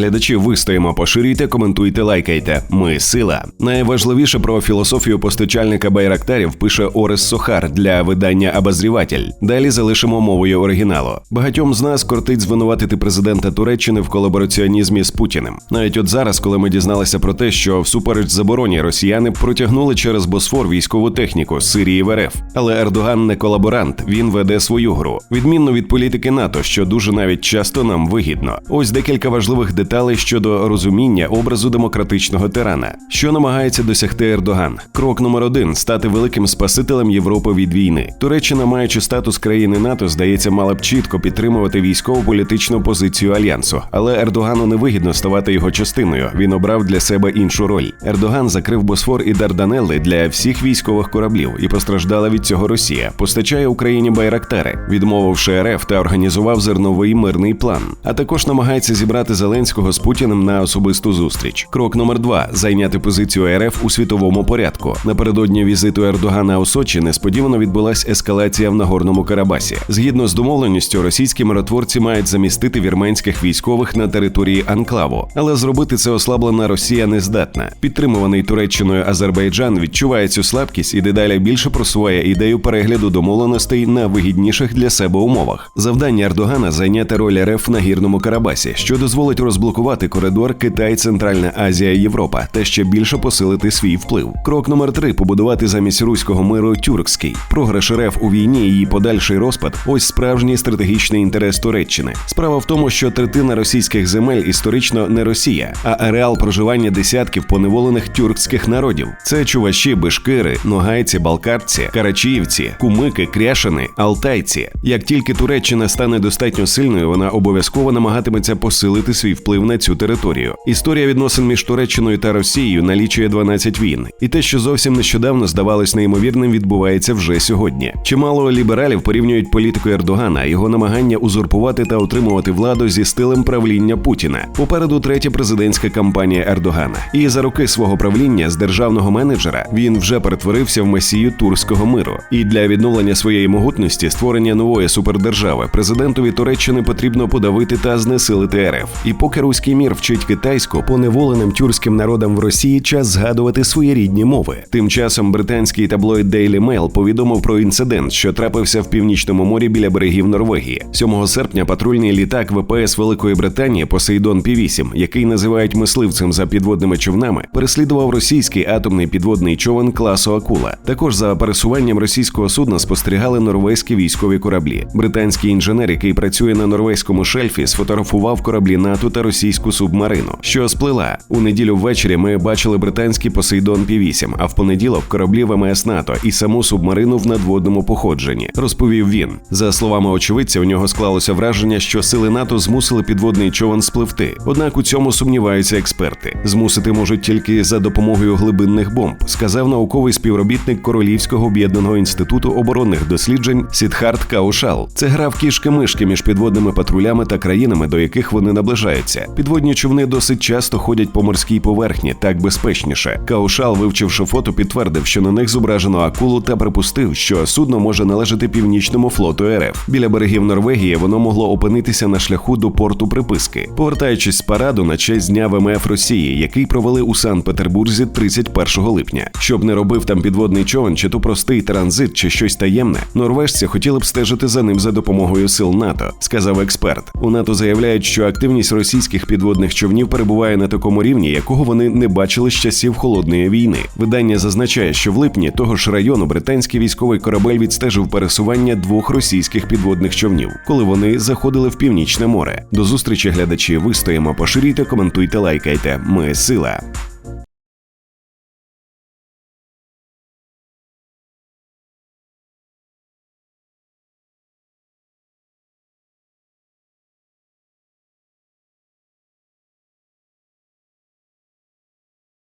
глядачі, вистоїмо, поширюйте, коментуйте, лайкайте. Ми сила. Найважливіше про філософію постачальника байрактарів пише Орес Сохар для видання Обозріватель. Далі залишимо мовою оригіналу. Багатьом з нас кортить звинуватити президента Туреччини в колабораціонізмі з Путіним. Навіть от зараз, коли ми дізналися про те, що всупереч забороні росіяни протягнули через Босфор військову техніку з Сирії в РФ. Але Ердоган не колаборант, він веде свою гру, відмінно від політики НАТО, що дуже навіть часто нам вигідно. Ось декілька важливих деталей щодо розуміння образу демократичного тирана, що намагається досягти Ердоган. Крок номер один стати великим спасителем Європи від війни. Туреччина, маючи статус країни НАТО, здається, мала б чітко підтримувати військово-політичну позицію альянсу, але Ердогану не вигідно ставати його частиною. Він обрав для себе іншу роль. Ердоган закрив Босфор і Дарданелли для всіх військових кораблів, і постраждала від цього Росія. Постачає Україні байрактари, відмовивши РФ та організував зерновий мирний план. А також намагається зібрати Зеленського з Путіним на особисту зустріч. Крок номер два зайняти позицію РФ у світовому порядку. Напередодні візиту Ердогана у Сочі несподівано відбулась ескалація в Нагорному Карабасі. Згідно з домовленістю, російські миротворці мають замістити вірменських військових на території Анклаву, але зробити це ослаблена Росія не здатна. Підтримуваний Туреччиною Азербайджан відчуває цю слабкість і дедалі більше просуває ідею перегляду домовленостей на вигідніших для себе умовах. Завдання Ердогана зайняти роль РФ на гірному Карабасі, що дозволить розблокувати коридор Китай, Центральна Азія, Європа та ще більше посилити свій вплив. Крок номер три побудувати замість руського миру тюркський. Програш РФ у війні і її подальший розпад ось справжній стратегічний інтерес Туреччини. Справа в тому, що третина російських земель історично не Росія, а ареал проживання десятків поневолених тюркських народів. Це чуваші, бишкири, ногайці, балкарці, карачіївці, кумики, кряшини, алтайці. Як тільки Туреччина стане достатньо сильною, вона обов'язково намагатиметься посилити свій вплив на цю територію. Історія відносин між Туреччиною та Росією налічує 12 війн, і те, що зовсім нещодавно здавалось неймовірним, відбувається вже сьогодні. Чимало лібералів порівнюють політику Ердогана, його намагання узурпувати та отримувати владу зі стилем правління Путіна. Попереду третя президентська кампанія Ердогана. І за роки свого правління з державного менеджера він вже перетворився в месію турського миру. І для відновлення своєї могутності, створення нової супердержави, президентові Туреччини потрібно подавити та знесилити РФ. І поки руський мір вчить китайську, поневоленим тюркським народам в Росії час згадувати свої рідні мови. Тим часом британський таблоїд Daily Mail повідомив про інцидент, що трапився в північному морі біля берегів Норвегії. 7 серпня патрульний літак ВПС Великої Британії Посейдон Пі 8 який називають мисливцем за підводними човнами, переслідував російський атомний підводний човен класу Акула. Також за пересуванням російського судна спостерігали норвезькі військові кораблі. Британський інженер, який працює на норвезькому шельфі, сфотографував кораблі НАТО та російську субмарину, що сплила у неділю ввечері. Ми бачили британський Посейдон Пі 8 а в понеділок кораблі ВМС НАТО і саму субмарину в надводному походженні. Розповів він. За словами очевидця, у нього склалося враження, що сили НАТО змусили підводний човен спливти. Однак у цьому сумніваються експерти. Змусити можуть тільки за допомогою глибинних бомб, сказав науковий співробітник Королівського об'єднаного інституту оборонних досліджень Сідхарт Каушал. Це гра в кішки-мишки між підводними патрулями та країнами, до яких вони наближаються. Підводні човни досить часто ходять по морській поверхні, так безпечніше. Каушал, вивчивши фото, підтвердив, що на них зображено акулу та припустив, що судно може належати північному флоту РФ. Біля берегів Норвегії воно могло опинитися на шляху до порту приписки, повертаючись з параду на честь дня ВМФ Росії, який провели у Санкт-Петербурзі 31 липня. Щоб не робив там підводний човен, чи то простий транзит, чи щось таємне, норвежці хотіли б стежити за ним за допомогою сил НАТО, сказав експерт. У НАТО заявляють, що активність російських підводних човнів перебуває на такому рівні, якого вони не бачили з часів холодної війни. Видання зазначає, що в липні того ж району британський військовий корабель відстежив пересування двох російських підводних човнів, коли вони заходили в північне море. До зустрічі глядачі вистоїмо, поширюйте, коментуйте, лайкайте. Ми сила.